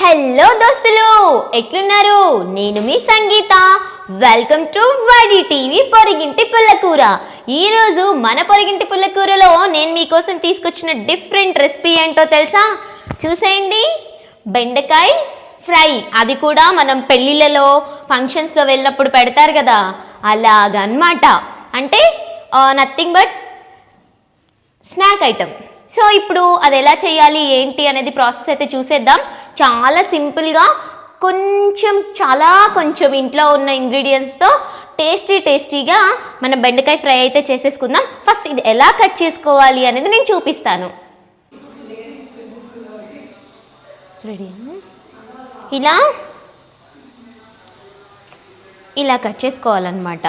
Hello దోస్తులు ఎట్లున్నారు? నేను మీ Sangeetha. Welcome to YD TV పొరిగింటి పుల్లకూర ఈరోజు మన పొరిగింటి పుల్లకూరలో నేను మీకోసం తీసుకొచ్చిన డిఫరెంట్ రెసిపీ ఏంటో తెలుసా? చూసేయండి. బెండకాయ ఫ్రై. అది కూడా మనం పెళ్ళిళ్ళలో ఫంక్షన్స్లో వెళ్ళినప్పుడు పెడతారు కదా. అలాగనమాట. అంటే nothing but snack item so ఇప్పుడు అది ఎలా చేయాలి ఏంటి అనేది ప్రాసెస్ అయితే చూసేద్దాం. చాలా సింపుల్గా కొంచెం చాలా కొంచెం ఇంట్లో ఉన్న ఇంగ్రీడియంట్స్తో టేస్టీ టేస్టీగా మన బెండకాయ ఫ్రై అయితే చేసేసుకుందాం. ఫస్ట్ ఇది ఎలా కట్ చేసుకోవాలి అనేది నేను చూపిస్తాను. ఇలా ఇలా కట్ చేసుకోవాలన్నమాట.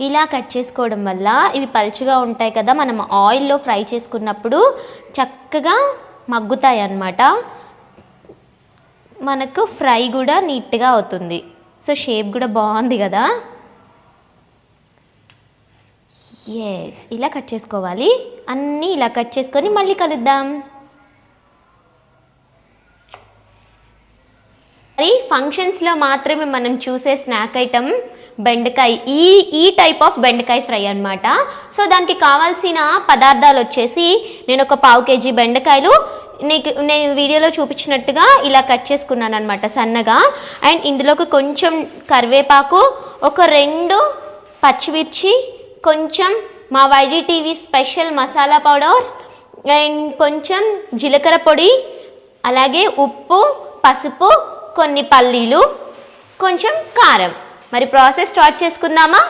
ఇలా కట్ చేసుకోవడం వల్ల ఇవి పలుచగా ఉంటాయి కదా మనం ఆయిల్లో ఫ్రై చేసుకున్నప్పుడు చక్కగా మగ్గుతాయి అన్నమాట. మనకు ఫ్రై కూడా నీట్గా అవుతుంది. సో షేప్ కూడా బాగుంది కదా. ఎస్ ఇలా కట్ చేసుకోవాలి. అన్నీ ఇలా కట్ చేసుకొని మళ్ళీ కలుద్దాం. మరి ఫంక్షన్స్లో మాత్రమే మనం చూసే స్నాక్ ఐటమ్ బెండకాయ. ఈ ఈ టైప్ ఆఫ్ బెండకాయ ఫ్రై అనమాట సో దానికి కావాల్సిన పదార్థాలు వచ్చేసి నేను ఒక పావు కేజీ బెండకాయలు నీకు నేను వీడియోలో చూపించినట్టుగా ఇలా కట్ చేసుకున్నాను అనమాట సన్నగా. అండ్ ఇందులోకి కొంచెం కరివేపాకు ఒక రెండు పచ్చిమిర్చి కొంచెం మా YD TV special masala powder and కొంచెం జీలకర్ర పొడి అలాగే ఉప్పు పసుపు కొన్ని పల్లీలు కొంచెం కారం. మరి ప్రాసెస్ స్టార్ట్ చేసుకుందామా?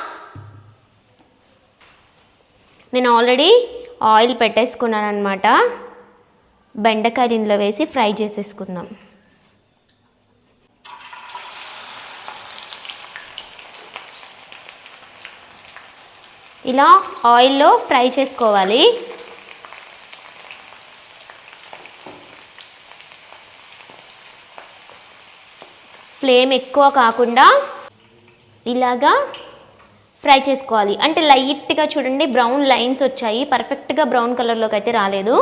నేను ఆల్రెడీ ఆయిల్ పెట్టేసుకున్నాను అనమాట బెండకాయలు ఇందులో వేసి ఫ్రై చేసేసుకుందాం. ఇలా ఆయిల్లో ఫ్రై చేసుకోవాలి. ఫ్లేమ్ ఎక్కువ కాకుండా ఇలాగా ఫ్రై చేసుకోవాలి. అంటే లైట్గా చూడండి బ్రౌన్ లైన్స్ వచ్చాయి. పర్ఫెక్ట్గా బ్రౌన్ కలర్లోకి అయితే రాలేదు.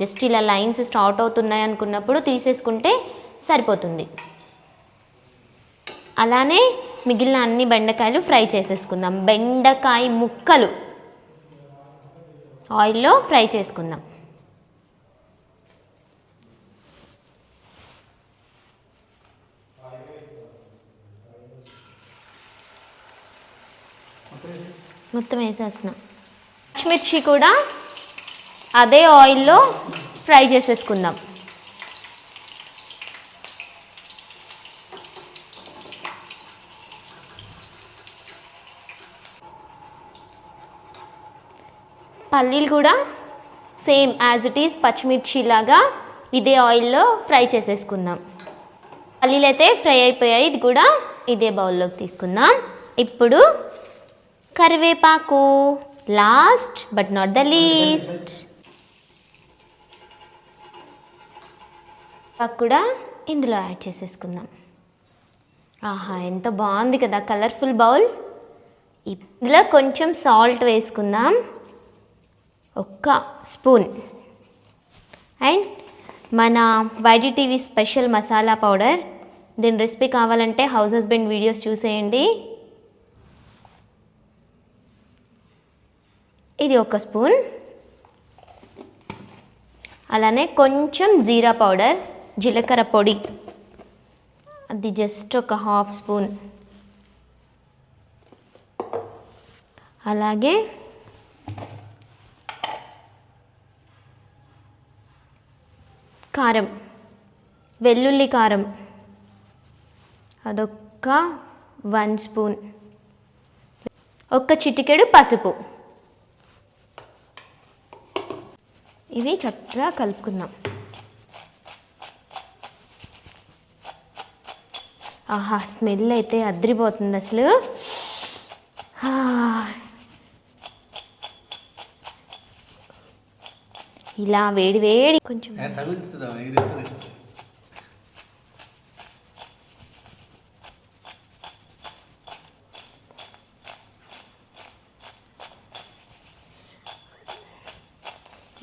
జస్ట్ ఇలా లైన్స్ స్టార్ట్ అవుతున్నాయి అనుకున్నప్పుడు తీసేసుకుంటే సరిపోతుంది. అలానే మిగిలిన అన్ని బెండకాయలు ఫ్రై చేసేసుకుందాం. బెండకాయ ముక్కలు ఆయిల్లో ఫ్రై చేసుకుందాం. మొత్తం వేసేస్తున్నాం. పచ్చిమిర్చి కూడా అదే ఆయిల్లో ఫ్రై చేసేసుకుందాం. పల్లీలు కూడా సేమ్ యాజ్ ఇట్ ఈస్ పచ్చిమిర్చి లాగా ఇదే ఆయిల్లో ఫ్రై చేసేసుకుందాం. పల్లీలు అయితే ఫ్రై అయిపోయాయి. ఇది కూడా ఇదే బౌల్లోకి తీసుకుందాం. ఇప్పుడు కరివేపాకు. Last but not the least కూడా ఇందులో యాడ్ చేసేసుకుందాం. ఆహా ఎంత బాగుంది కదా కలర్ఫుల్ బౌల్ ఇందులో కొంచెం సాల్ట్ వేసుకుందాం. ఒక్క స్పూన్. అండ్ మన YD TV special masala powder. దీని రెసిపీ కావాలంటే హౌస్ హస్బెండ్ వీడియోస్ చూసేయండి. ఇది ఒక స్పూన్. అలానే కొంచెం జీరా పౌడర్ జీలకర్ర పొడి. అది జస్ట్ ఒక హాఫ్ స్పూన్. అలాగే కారం వెల్లుల్లి కారం. అదొక్క వన్ స్పూన్. ఒక్క చిటికెడు పసుపు. ఇవి చక్కగా కలుపుకుందాం. ఆహా స్మెల్ అయితే అద్రిపోతుంది అసలు. ఇలా వేడి వేడి కొంచెం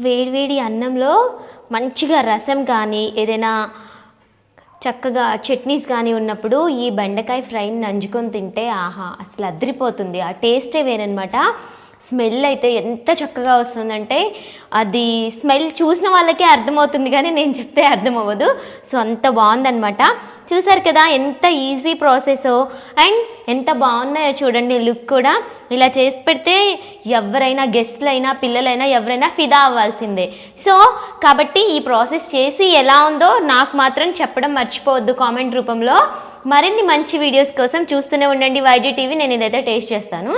వేడివేడి అన్నంలో మంచిగా రసం కానీ ఏదైనా చక్కగా చట్నీస్ కానీ ఉన్నప్పుడు ఈ బెండకాయ ఫ్రైని నంజుకొని తింటే ఆహా అసలు అదిరిపోతుంది. ఆ టేస్టే వేరనమాట స్మెల్ అయితే ఎంత చక్కగా వస్తుందంటే అది స్మెల్ చూసిన వాళ్ళకే అర్థమవుతుంది కానీ నేను చెప్తే అర్థం అవ్వదు సో అంత బాగుందనమాట చూసారు కదా ఎంత ఈజీ ప్రాసెస్ అండ్ ఎంత బాగున్నాయో చూడండి లుక్ కూడా. ఇలా చేసి పెడితే ఎవరైనా గెస్ట్లు అయినా పిల్లలైనా ఎవరైనా ఫిదా అవ్వాల్సిందే. సో కాబట్టి ఈ ప్రాసెస్ చేసి ఎలా ఉందో నాకు మాత్రం చెప్పడం మర్చిపోవద్దు కామెంట్ రూపంలో. మరిన్ని మంచి వీడియోస్ కోసం చూస్తూనే ఉండండి. వైడి టీవీ నేను ఇదైతే టేస్ట్ చేస్తాను.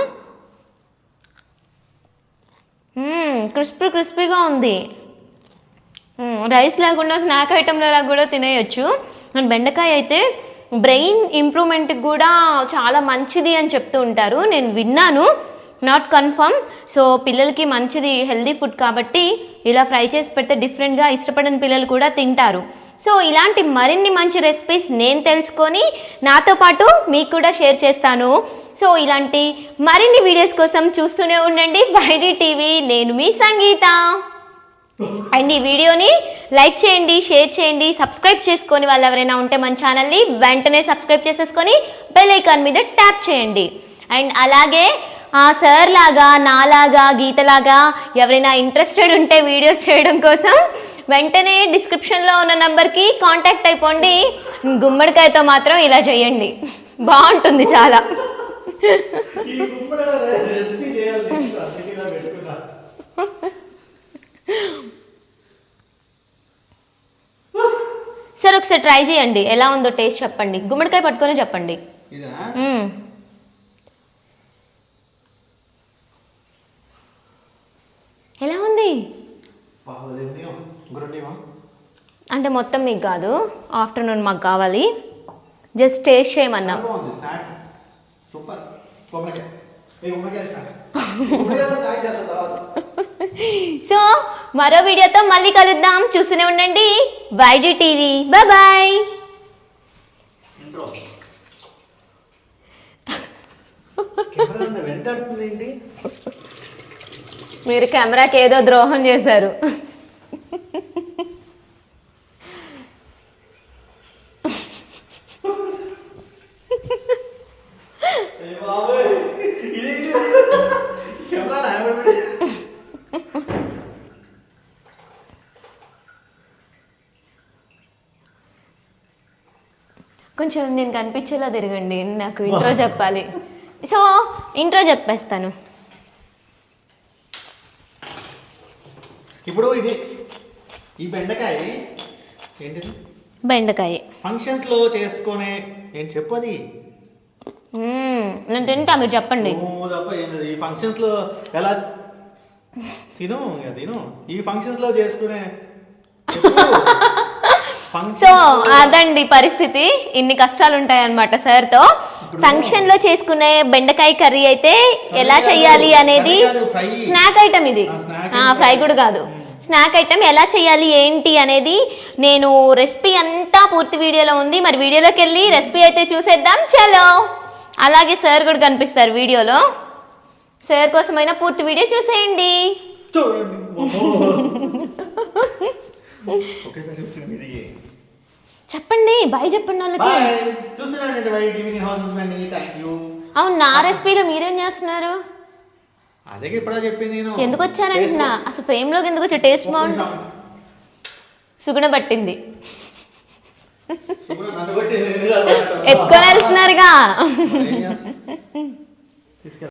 క్రిస్పీ క్రిస్పీగా ఉంది. రైస్ లేకుండా స్నాక్ ఐటెంలా కూడా తినేయచ్చు. అండ్ బెండకాయ అయితే బ్రెయిన్ ఇంప్రూవ్మెంట్కి కూడా చాలా మంచిది అని చెప్తూ ఉంటారు. నేను విన్నాను నాట్ కన్ఫర్మ్. సో పిల్లలకి మంచిది హెల్దీ ఫుడ్ కాబట్టి ఇలా ఫ్రై చేసి పెడితే డిఫరెంట్గా ఇష్టపడని పిల్లలు కూడా తింటారు. సో ఇలాంటి మరిన్ని మంచి రెసిపీస్ నేను తెలుసుకొని నాతో పాటు మీకు కూడా షేర్ చేస్తాను. సో ఇలాంటి మరిన్ని వీడియోస్ కోసం చూస్తూనే ఉండండి. బయటి టీవీ నేను మీ సంగీత. అండ్ ఈ వీడియోని లైక్ చేయండి షేర్ చేయండి సబ్స్క్రైబ్ చేసుకొని వాళ్ళు ఎవరైనా ఉంటే మన ఛానల్ని వెంటనే సబ్స్క్రైబ్ చేసేసుకొని బెల్ ఐకాన్ మీద ట్యాప్ చేయండి. అండ్ అలాగే ఆ సార్ లాగా నాలాగా గీతలాగా ఎవరైనా ఇంట్రెస్టెడ్ ఉంటే వీడియోస్ చేయడం కోసం వెంటనే డిస్క్రిప్షన్లో ఉన్న నంబర్కి కాంటాక్ట్ అయిపోండి. గుమ్మడికాయతో మాత్రం ఇలా చేయండి. బాగుంటుంది చాలా. సరే ఒకసారి ట్రై చేయండి. ఎలా ఉందో టేస్ట్ చెప్పండి. గుమ్మడికాయ పట్టుకొని చెప్పండి. ఎలా ఉంది? అంటే మొత్తం మీకు కాదు ఆఫ్టర్నూన్ మాకు కావాలి. జస్ట్ టేస్ట్ చేయమన్నా. సో మరో వీడియోతో మళ్ళీ కలుద్దాం. చూస్తూనే ఉండండి. YD TV. బాయ్ మీరు కెమెరాకి ఏదో ద్రోహం చేశారు. కొంచెం నేను కనిపించేలా తిరగండి నాకు ఇంట్రో చెప్పాలి. సో ఇంట్రో చెప్పేస్తాను. ఇప్పుడు ఇది ఈ బెండకాయ ఏంటిది? బెండకాయ. ఫంక్షన్స్లో చేసుకునే ఏంటి చెప్పది. నేను తింటా మీరు చెప్పండి. తప్ప. ఈ ఫంక్షన్స్లో ఎలా తిను తిను. ఈ ఫంక్షన్స్లో చేసుకునే అదండి పరిస్థితి. ఇన్ని కష్టాలు ఉంటాయన్నమాట సార్తో. ఫంక్షన్లో చేసుకునే బెండకాయ కర్రీ అయితే ఎలా చేయాలి అనేది. స్నాక్ ఐటమ్ ఇది. ఫ్రై కూడా కాదు. స్నాక్ ఐటమ్ ఎలా చేయాలి ఏంటి అనేది నేను రెసిపీ అంతా పూర్తి వీడియోలో ఉంది. మరి వీడియోలోకి వెళ్ళి రెసిపీ అయితే చూసేద్దాం. చలో. అలాగే సార్ కూడా కనిపిస్తారు వీడియోలో. సార్ కోసమైనా పూర్తి వీడియో చూసేయండి. చూడండి. చెప్పండి బాయ్ చెప్పండి వాళ్ళకి. చూస్తున్నానండి టీవీ హౌసెస్ అవును నా రెసిపీలో మీరేం చేస్తున్నారు? అదే ఇప్పుడే చెప్పింది నేను. ఎందుకు వచ్చారంటున్నా అసలు ఫ్రేమ్లోకి ఎందుకు వచ్చా టేస్ట్ బాగుంది? సుగుణ పట్టింది. ఎత్తుకొని వెళ్తున్నారుగా.